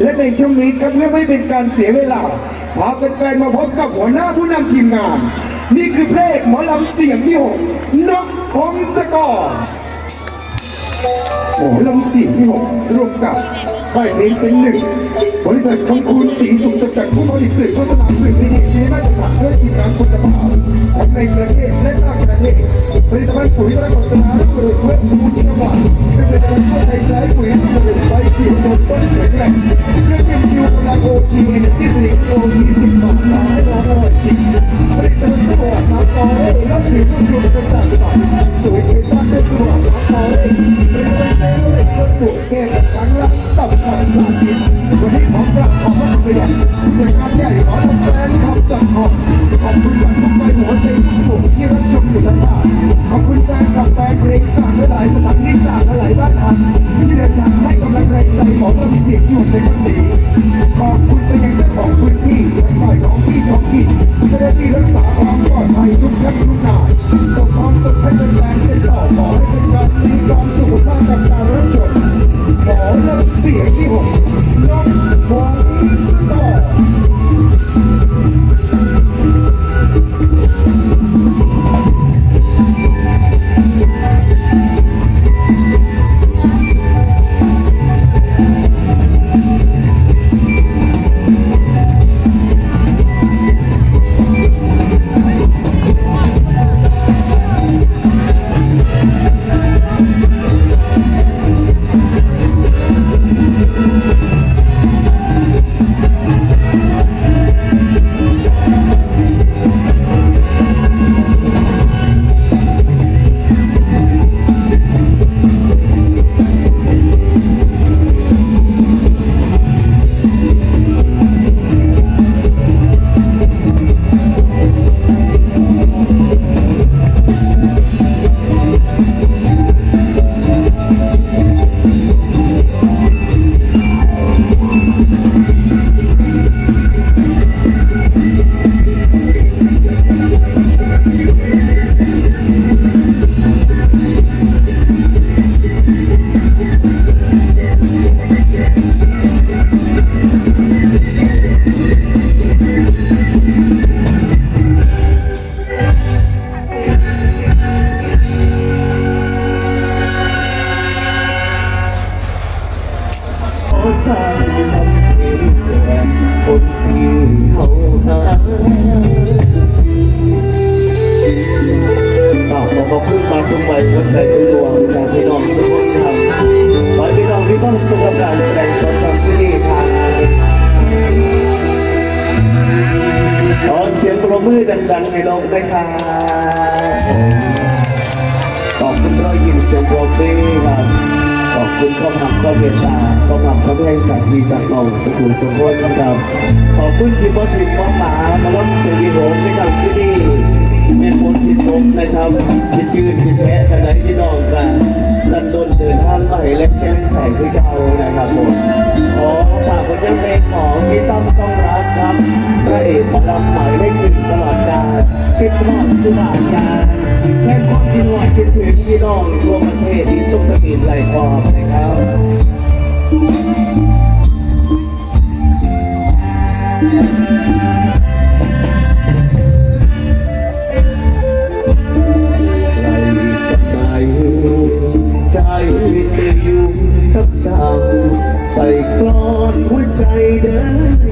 และในช่วงนี้ครับเพื่อไม่เป็นการเสียเวลาพาแฟนๆมาพบกับหัวหน้าผู้นำทีมงาน นี่คือเพลงหมอลำเสียงที่หกนกพงศกรหมอลำเสียงที่หกร่วมกับค่ายเพลงเป็นหนึ่งบริษัทของคุณสีสุขจำกัดผู้ผลิตสื่อโฆษณาสื่อวิดีโอมาตรฐานเพื่อทีมงานคุณภาพทั้งในประเทศและต่างประเทศผลิตภัณฑ์ปุ๋ยและโฆษณาเพื่อเพิ่มมูลค่าเกษตรกรไทยใช้ปุ๋ยที่ผลิตไว้เกี่ยวกับต้นแข็งแรง เร รับใช้ทุกดวงจากพี่น้องสมุทรธรรมขอให้พี่น้องที่ต้องสุขการแสดงสดจากที่นี่ครับขอเสียงปรบมือดังๆให้น้องด้วยครับขอบคุณรอยยิ้มเสียงปรบมือครับขอบคุณข้อหักข้อเมตตาข้อหักข้อแรงจากพี่จากน้องสกุลสมบูรณ์ครับขอบคุณที่บอสิบข้อหมามาล้มเสียงดีโหมในกับที่นี่แม่ฝนสิผมนะครับสิจืดสิแชะกันไทางมาให้และแช่งใส่ที่เก่านะครับผมขอฝากคนยังเพลงของพี่ตั้มต้องรักครับพระเอกหมอลำหมายเลขหนึ่งตลอดกาลคิดทอดสุดาการแค่ความคิดหวานคิดถึงพี่น้องทั่วประเทศที่ชมสกีไหลพอมนะครับ อนหัวใจเดิน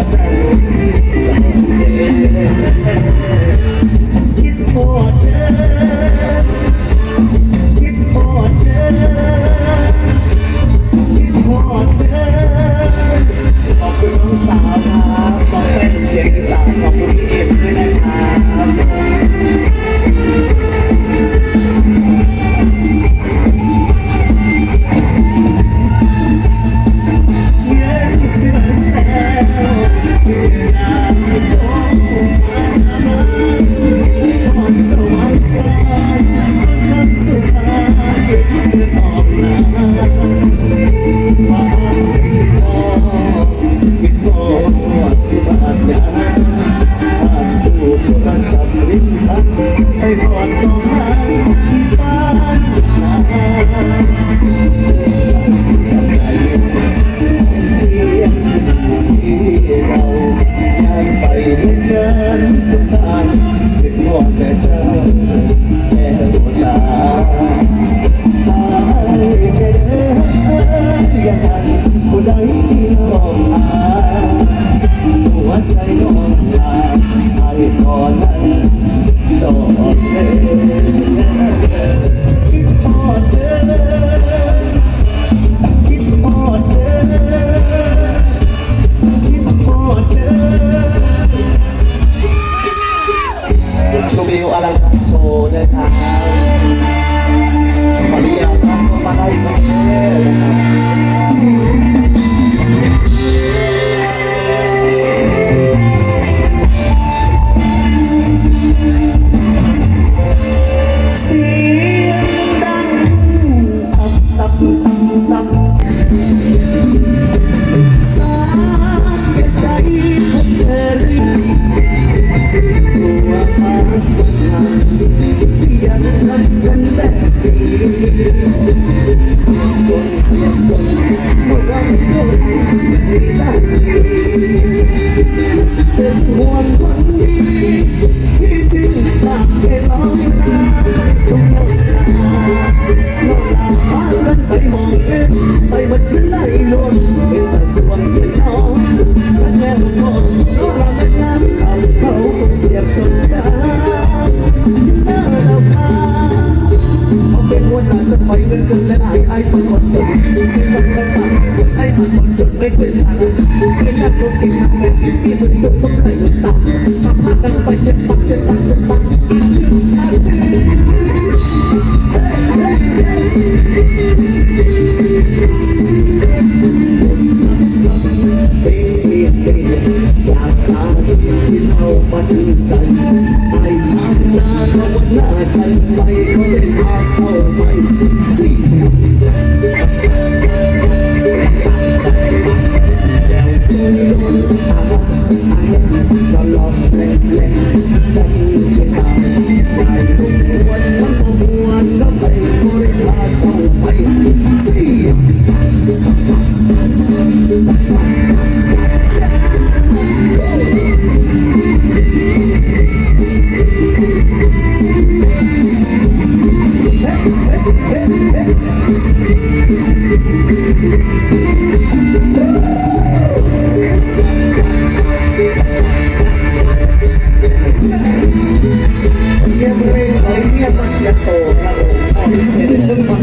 พอ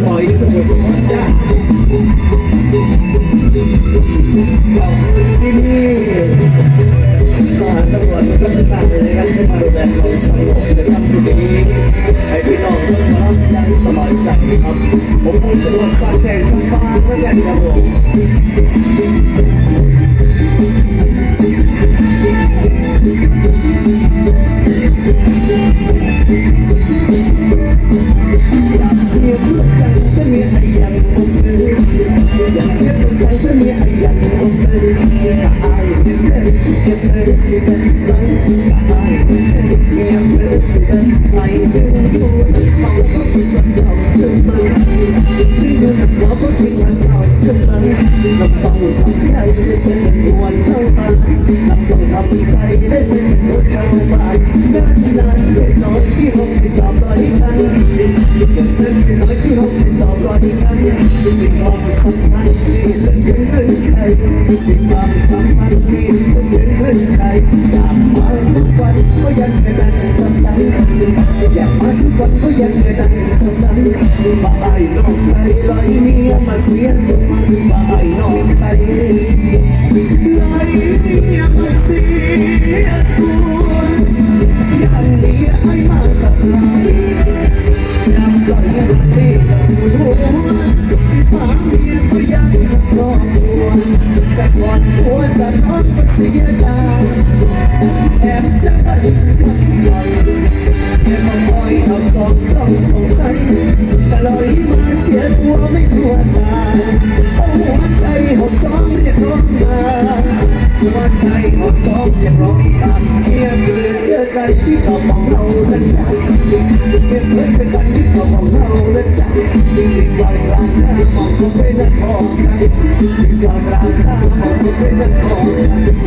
ป็นคนมาหอยสมุทรสงครามจ้าที่นี่สถารตำรวจก็จะตั้งเลยนะครับที่มาดูแลเราสงบนะครับทีนี้ให้พี่น้องทุกท่านได้สบายใจครับผมพูดถึงว่าสร้างแสงสว่างแล้วกันครั อยากเสียหัวใจแต่มีไอ้ยังคงเดินอยากเสียหัวใจแต่มีไอ้ยังคงเดินจะอายเก็บเลยเก็บเลยเสียกันไปจะอายเก็บเก็บเลยเสียกันไปจึงรู้เขาก็คิดว่าเขาใช่ไหมจึงรู้เขาก็คิดว่าเขาใช่ไหมลำต้องทำใจได้เป็นหัวเช่าบ้านลำต้องทำใจได้เป็นหัวเช่าบ้านนานใจน้อยที่ห้องที่จอบรอที่กันเกิดเรื่องที่น้อยที่ห้องที่จอบรอที่กันมีความสัมพันธ์ที่เป็นเส้นเรื่องใจมีความสัมพันธ์ที่เป็นเส้นเรื่องใจอยากมาทุกวันก็ยังไม่ไมาไอ้น้องใจลอยเมียมาเสียตัว เป็นเพื่อนกันที่ตัวของเราและใจที่ซอยลางหน้ามองกูเป็นนักของกันที่ซอยลางหน้ามองกูเป็นนักของกัน